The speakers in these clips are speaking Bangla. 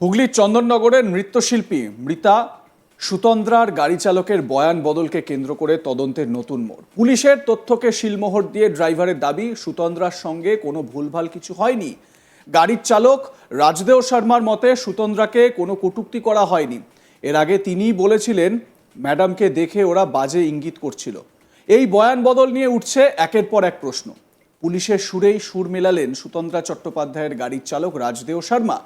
হুগলির চন্দননগরের নৃত্যশিল্পী মৃতা সুতন্দ্রার গাড়ি চালকের বয়ান বদলকে কেন্দ্র করে তদন্তের নতুন মোড়। পুলিশের তথ্যকে শিলমোহর দিয়ে ড্রাইভারের দাবি, সুতন্দ্রার সঙ্গে কোনো ভুলভাল কিছু হয়নি। গাড়ির চালক রাজদেও শর্মার মতে সুতন্দ্রাকে কোনো কটূক্তি করা হয়নি। এর আগে তিনিই বলেছিলেন, ম্যাডামকে দেখে ওরা বাজে ইঙ্গিত করছিল। এই বয়ান বদল নিয়ে উঠছে একের পর এক প্রশ্ন। পুলিশের সুরেই সুর মেলালেন সুতন্দ্রা চট্টোপাধ্যায়ের গাড়ির চালক রাজদেও শর্মা।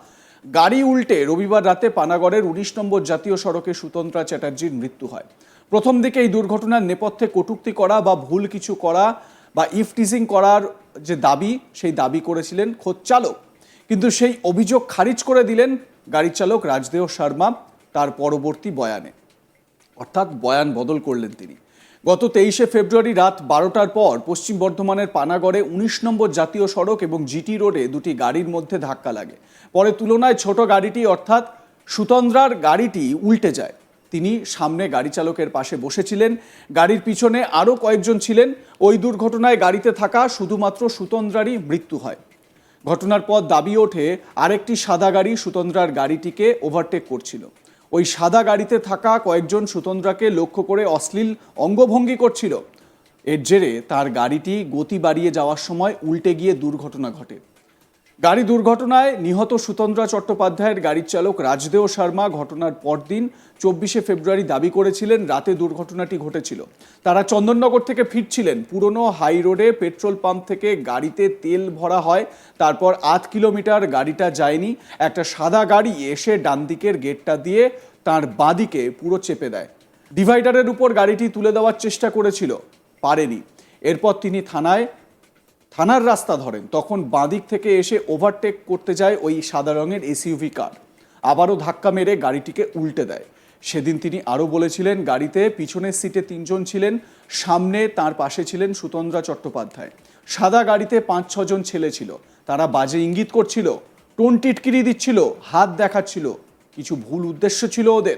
গাড়ি উল্টে রবিবার রাতে পানাগড়ের উনিশ নম্বর জাতীয় সড়কে সুতন্ত্রা চ্যাটার্জির মৃত্যু হয়। প্রথম দিকে এই দুর্ঘটনার নেপথ্যে কটূক্তি করা বা ভুল কিছু করা বা ইফটিজিং করার যে দাবি, সেই দাবি করেছিলেন খোদ চালক। কিন্তু সেই অভিযোগ খারিজ করে দিলেন গাড়ি চালক রাজদেও শর্মা তার পরবর্তী বয়ানে। অর্থাৎ বয়ান বদল করলেন তিনি। গত তেইশে ফেব্রুয়ারি রাত বারোটার পর পশ্চিম বর্ধমানের পানাগড়ে উনিশ নম্বর জাতীয় সড়ক এবং জিটি রোডে দুটি গাড়ির মধ্যে ধাক্কা লাগে। পরে তুলনায় ছোট গাড়িটি, অর্থাৎ সুতন্দ্রার গাড়িটি, উল্টে যায়। তিনি সামনে গাড়ি চালকের পাশে বসেছিলেন। গাড়ির পিছনে আরও কয়েকজন ছিলেন। ওই দুর্ঘটনায় গাড়িতে থাকা শুধুমাত্র সুতন্দ্রারই মৃত্যু হয়। ঘটনার পর দাবি ওঠে, আরেকটি সাদা গাড়ি সুতন্দ্রার গাড়িটিকে ওভারটেক করছিল। ওই সাদা গাড়িতে থাকা কয়েকজন সুতন্দ্রাকে লক্ষ্য করে অশ্লীল অঙ্গভঙ্গি করছিল। এর জেরে তার গাড়িটি গতি বাড়িয়ে যাওয়ার সময় উল্টে গিয়ে দুর্ঘটনা ঘটে। গাড়ি দুর্ঘটনায় নিহত সুতন্দ্রা চট্টোপাধ্যায়ের গাড়ির চালক রাজদেও শর্মা ঘটনার পরদিন চব্বিশে ফেব্রুয়ারি দাবি করেছিলেন, রাতে দুর্ঘটনাটি ঘটেছিল। তারা চন্দননগর থেকে ফিরছিলেন। পুরনো হাই রোডে পেট্রোল পাম্প থেকে গাড়িতে তেল ভরা হয়। তারপর আধ কিলোমিটার গাড়িটা যায়নি। একটা সাদা গাড়ি এসে ডান দিকের গেটটা দিয়ে তার বাঁদিকে পুরো চেপে দেয়। ডিভাইডারের উপর গাড়িটি তুলে দেওয়ার চেষ্টা করেছিল। পারেনি। এরপর তিনি থানায় থানার রাস্তা ধরেন, তখন বাঁদিক থেকে এসে ওভারটেক করতে যায় ওই সাদা রঙের এসইউভি কার আবারও ধাক্কা মেরে গাড়িটিকে উল্টে দেয়। সেদিন তিনি আরও বলেছিলেন, গাড়িতে পিছনের সিটে তিনজন ছিলেন, সামনে তার পাশে ছিলেন সুতন্দ্রা চট্টোপাধ্যায়। সাদা গাড়িতে পাঁচ ছজন ছেলে ছিল। তারা বাজে ইঙ্গিত করছিল, টোন টিটকিরি দিচ্ছিল, হাত দেখাচ্ছিল। কিছু ভুল উদ্দেশ্য ছিল ওদের।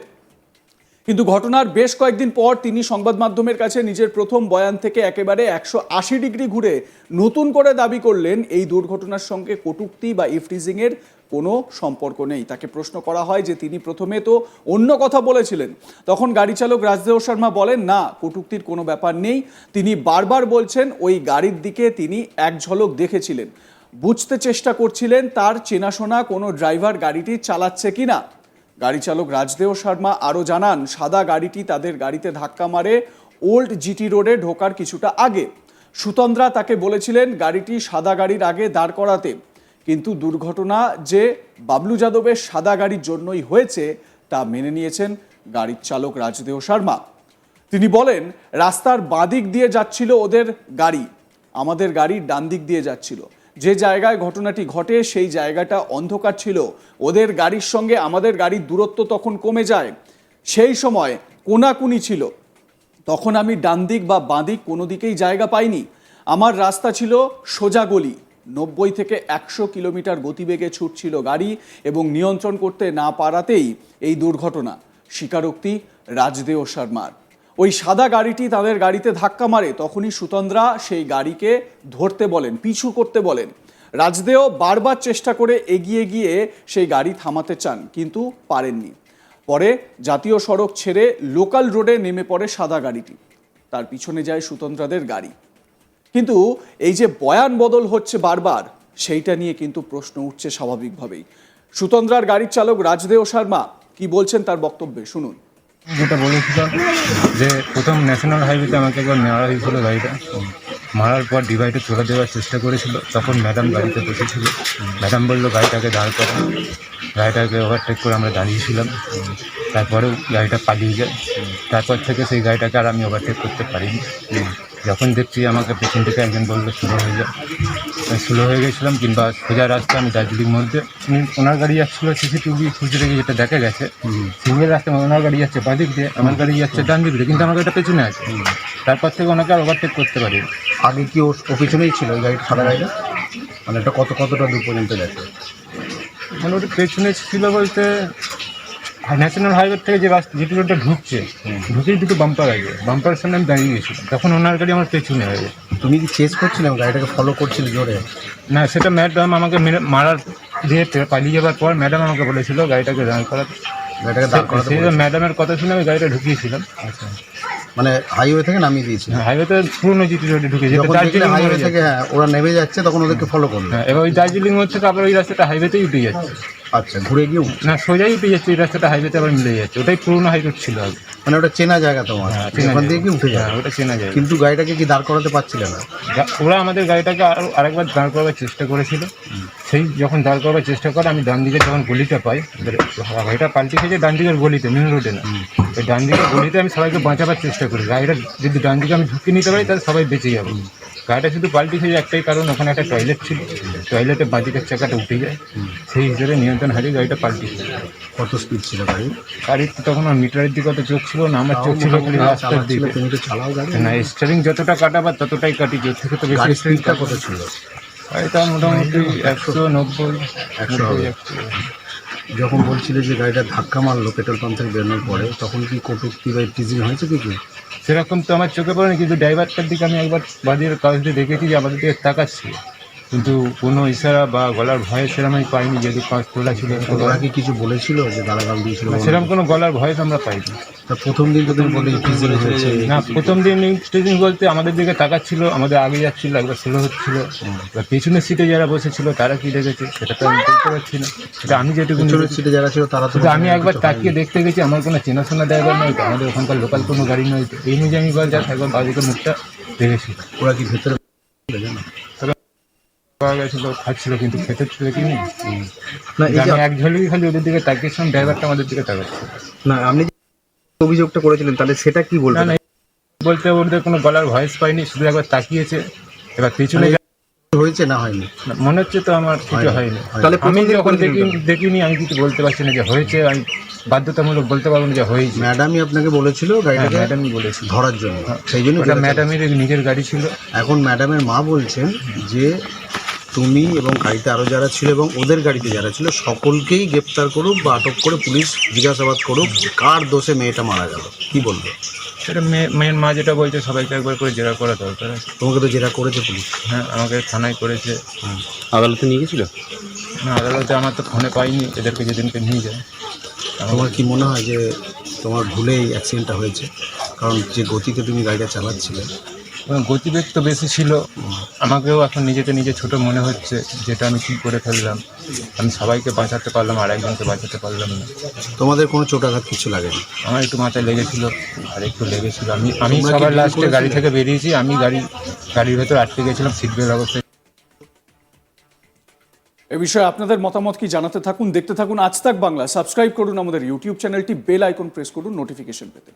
কিন্তু ঘটনার বেশ কয়েকদিন পর তিনি সংবাদ মাধ্যমের কাছে নিজের প্রথম বয়ান থেকে একেবারে একশো আশি ডিগ্রি ঘুরে নতুন করে দাবি করলেন, এই দুর্ঘটনার সঙ্গে কটূক্তি বা ইফটিজিংয়ের কোনো সম্পর্ক নেই। তাকে প্রশ্ন করা হয় যে তিনি প্রথমে তো অন্য কথা বলেছিলেন। তখন গাড়ি চালক রাজদেব শর্মা বলেন, না, কটূক্তির কোনো ব্যাপার নেই। তিনি বারবার বলছেন, ওই গাড়ির দিকে তিনি এক ঝলক দেখেছিলেন। বুঝতে চেষ্টা করছিলেন, তার চেনাশোনা কোনো ড্রাইভার গাড়িটি চালাচ্ছে কিনা? গাড়ি চালক রাজদেও শর্মা আরও জানান, সাদা গাড়িটি তাদের গাড়িতে ধাক্কা মারে ওল্ড জিটি রোডে ঢোকার কিছুটা আগে। সুতন্দ্রা তাকে বলেছিলেন, গাড়িটি সাদা গাড়ির আগে দাঁড় করাতে। কিন্তু দুর্ঘটনা যে বাবলু যাদবের সাদা গাড়ির জন্যই হয়েছে, তা মেনে নিয়েছেন গাড়ির চালক রাজদেও শর্মা। তিনি বলেন, রাস্তার বাঁদিক দিয়ে যাচ্ছিল ওদের গাড়ি। আমাদের গাড়ির ডান দিক দিয়ে যাচ্ছিল। যে জায়গায় ঘটনাটি ঘটে, সেই জায়গাটা অন্ধকার ছিল। ওদের গাড়ির সঙ্গে আমাদের গাড়ির দূরত্ব তখন কমে যায়। সেই সময় কোনাকুনি ছিল। তখন আমি ডান দিক বা বাঁ দিক কোনো দিকেই জায়গা পাইনি। আমার রাস্তা ছিল সোজা গলি। নব্বই থেকে একশো কিলোমিটার গতিবেগে ছুটছিল গাড়ি এবং নিয়ন্ত্রণ করতে না পারাতেই এই দুর্ঘটনা, স্বীকারোক্তি রাজদেও শর্মার। ওই সাদা গাড়িটি তাদের গাড়িতে ধাক্কা মারে, তখনই সুতন্দ্রা সেই গাড়িকে ধরতে বলেন, পিছু করতে বলেন। রাজদেও বারবার চেষ্টা করে এগিয়ে গিয়ে সেই গাড়ি থামাতে চান, কিন্তু পারেননি। পরে জাতীয় সড়ক ছেড়ে লোকাল রোডে নেমে পড়ে সাদা গাড়িটি। তার পিছনে যায় সুতন্ত্রাদের গাড়ি। কিন্তু এই যে বয়ান বদল হচ্ছে বারবার, সেইটা নিয়ে কিন্তু প্রশ্ন উঠছে স্বাভাবিকভাবেই। সুতন্দ্রার গাড়ির চালক রাজদেও শর্মা, কি বলছেন তার বক্তব্যে? শুনুন। যেটা বলেছিল যে প্রথম ন্যাশনাল হাইওয়েতে আমাকে একবার নেওয়া হয়েছিল গাড়িটা। মারার পর ডিভাইডে চলে দেওয়ার চেষ্টা করেছিল। তখন ম্যাডাম গাড়িতে বসেছিল। ম্যাডাম বলল, গাড়িটাকে দাঁড় করা। গাড়িটাকে ওভারটেক করে আমরা দাঁড়িয়েছিলাম। তারপরেও গাড়িটা পালিয়ে যায়। তারপর থেকে সেই গাড়িটাকে আর আমি ওভারটেক করতে পারিনি। যখন দেখছি আমাকে পেছন থেকে একজন বলল, শুরু হয়ে যায় স্লো হয়ে গেছিলাম কিংবা সোজা রাস্তা আমি দার্জিলিং মধ্যে। উনি ওনার গাড়ি যাচ্ছিল সিসিটিভি খুঁজে রেখে যেটা দেখা গেছে সিঙ্গেল রাস্তায় ওনার গাড়ি যাচ্ছে বাঁ দিক দিয়ে আমার গাড়ি যাচ্ছে ডান দিক দিয়ে কিন্তু আমার গাড়িটা পেছনে আছে। তারপর থেকে ওনাকে আর ওভারটেক করতে পারি আগে কি ওর ও পিছনেই ছিল ওই গাড়িটা সাদা গাড়িটা? মানে এটা কত কতটা দূর পর্যন্ত গেছে? মানে ওটা পেছনে ছিল বলতে ন্যাশনাল হাইওয়ে থেকে যে রাস্তা যেটু রোডটা ঢুকছে ঢুকেই দুটো বাম্পার আগে। বাম্পারের সামনে আমি দাঁড়িয়ে গেছিলাম তখন ওনার গাড়ি আমার পেছনে হয়ে গেছে। তুমি কি চেস করছিলে গাড়িটাকে ফলো করছিলে জোরে? না সেটা ম্যাডাম আমাকে মেরে- মারার দিয়ে পালিয়ে যাবার পর ম্যাডাম আমাকে বলেছিল গাড়িটাকে দাঁড় করার গাড়িটাকে দাঁড় করাতে ম্যাডামের কথা শুনে আমি গাড়িটা ঢুকিয়েছিলাম। মানে হাইওয়ে থেকে নামিয়ে দিয়েছিল হাইওয়েতে পুরনো জিটি রোডে ঢুকে যেতে যখন দেখলে দার্জিলিং হাইওয়ে থেকে হ্যাঁ ওরা নেমে যাচ্ছে তখন ওদেরকে ফলো করল হ্যাঁ এবার ওই দার্জিলিং হচ্ছে থেকে আবার ওই রাস্তাটা হাইওয়েতেই উঠে যাচ্ছে। আচ্ছা ঘুরে গিয়ে না সোজাই উঠে যাচ্ছে ওই রাস্তাটা হাইওয়েতে আবার মিলে যাচ্ছে। ওটাই পুরনো হাইরোড ছিল আগে মানে ওটা চেনা জায়গা তোমার হ্যাঁ, চেনা ওখান জায়গা। থেকে কি উঠে যায় হ্যাঁ ওটা চেনা যায় কিন্তু গাড়িটাকে কি দাঁড় করাতে পারছিলে না? ওরা আমাদের গাড়িটাকে আরও আরেকবার দাঁড় করাবার চেষ্টা করেছিল। সেই যখন দাঁড় করাবার চেষ্টা করে আমি ডান দিকে যখন গলিটা পাই গাড়িটা পাল্টে খেয়েছে ডান দিকের গলিতে মেন রোডে না। ওই ডান দিকের গলিতে আমি সবাইকে বাঁচাবার চেষ্টা করি। গাড়িটা যদি ডান দিকে আমি ঢুকিয়ে নিতে পারি তাহলে সবাই বেঁচে যাবে। গাড়িটা শুধু পাল্টে খেয়েছে একটাই কারণ ওখানে একটা টয়লেট ছিল। টয়লেটে বাঁদিকের চাকাটা উঠে যায়। সেই হিসেবে নিয়ন্ত্রণ হারিয়ে গাড়িটা পাল্টি কত স্পিড ছিল গাড়ি? গাড়ির তো তখন মিটারের দিকে অত চোখ ছিল না আমার চোখ ছিল রাস্তার দিকে। তুমি তো চালাও গাড়ি। না স্টারিং যতটা কাটাবার ততটাই কাটি ওর থেকে তো বেশি গাড়ির স্টারিং স্পিডটা কত ছিল? এটা মোটামুটি একশো নব্বই একশো। যখন বলছিলে যে গাড়িটা ধাক্কা মারলো পেট্রোল পাম্প থেকে বেরোনোর পরে, তখন কি কটুক্তি বা টিজিং হয়েছে কিছু? সেরকম তো আমার চোখে পড়েনি, কিন্তু ড্রাইভারটার দিকে আমি একবার বাড়ির কাজ দিয়ে দেখেছি যে আমাদের দিকে তাকাচ্ছি। কিন্তু কোনো ইশারা বা গলার ভয়ে সেরকম আমি পাইনি যেহেতু কাজ তোলা ছিল। ওরা কি কিছু বলেছিল যে গালাগাল দিয়েছিল? সেরকম কোনো গলার ভয়েস আমরা পাইনি। তা প্রথম দিন তো তুমি বলে হয়েছে। না প্রথম দিন স্টেজিং বলতে আমাদের দিকে তাকাচ্ছিল আমাদের আগে যাচ্ছিল একবার স্লো হচ্ছিল। এবার পেছনের সিটে যারা বসেছিল তারা কি দেখেছে? সেটা তো আমি বলতে পারছি না। সেটা আমি যেটুকু পিছনের সিটে যারা ছিল তারা তো আমি একবার তাকিয়ে দেখতে গেছি আমার কোনো চেনাশোনা ড্রাইভার নয় তো আমাদের ওখানকার লোকাল কোনো গাড়ি নয় তো এই অনুযায়ী আমি বল যাক একবার বাদিকে মুখটা দেখেছি। ওরা কি ভেতরে পাওয়া গেছিল খাচ্ছিল কিন্তু খেতে দেখিনি না এই যে আমি এক ঝলকি খালি ওদের দিকে তাকিয়েছিলাম ড্রাইভারটা আমাদের দিকে তাকাচ্ছে। না আপনি যে অভিযোগটা করেছিলেন তাহলে সেটা কি বলবেন? না বলতে ওদের কোনো গলার ভয়েস পাইনি শুধু একবার তাকিয়েছে। এবার পিছনে হয়েছে না হয়নি? মনে হচ্ছে তো আমার কিছু হয়নি তাহলে আমি যখন দেখি দেখিনি আমি কিছু বলতে পারছি না যে হয়েছে আমি বাধ্যতামূলক বলতে পারব না যে হয়েছে। ম্যাডামই আপনাকে বলেছিল হ্যাঁ গাড়িটাকে ম্যাডামই বলেছি ধরার জন্য সেই জন্য ম্যাডামের নিজের গাড়ি ছিল। এখন ম্যাডামের মা বলছেন যে তুমি এবং গাড়িতে আরও যারা ছিল এবং ওদের গাড়িতে যারা ছিল সকলকেই গ্রেপ্তার করুক বা আটক করে পুলিশ জিজ্ঞাসাবাদ করুক কার দোষে মেয়েটা মারা গেল। কি বলবে? সেটা মেয়ে- মেয়ের মা যেটা বলছে সবাইকে একবার করে জেরা করা দরকার আছে। তোমাকে তো যেটা করেছে পুলিশ। হ্যাঁ আমাকে থানায় করেছে। আদালতে নিয়ে গেছিল? না আদালতে আমার তো ফোনে পাইনি এদেরকে যেদিনকে নিয়ে যায়। তোমার কি মনে হয় যে তোমার ভুলেই অ্যাক্সিডেন্টটা হয়েছে? কারণ যে গতিতে তুমি গাড়িটা চালাচ্ছিলে এবং গতিবেগ তো বেশি ছিল। আমাকেও এখন নিজেকে নিজে ছোট মনে হচ্ছে যেটা আমি কী করে ফেললাম। আমি সবাইকে বাঁচাতে পারলাম আর একজনকে বাঁচাতে পারলাম না। তোমাদের কোনো চোটাঘাত কিছু লাগেনি? আমার একটু মাথায় লেগেছিল আর একটু লেগেছিল। আমি আমি সবার লাস্টে গাড়ি থেকে বেরিয়েছি আমি গাড়ি গাড়ির ভেতর আটকে গেছিলাম সিট বেল্ট অবস্থায়। এ বিষয়ে আপনাদের মতামত কি জানাতে থাকুন দেখতে থাকুন আজ তাক বাংলা। সাবস্ক্রাইব করুন আমাদের ইউটিউব চ্যানেলটি বেল আইকন প্রেস করুন নোটিফিকেশন পেতে।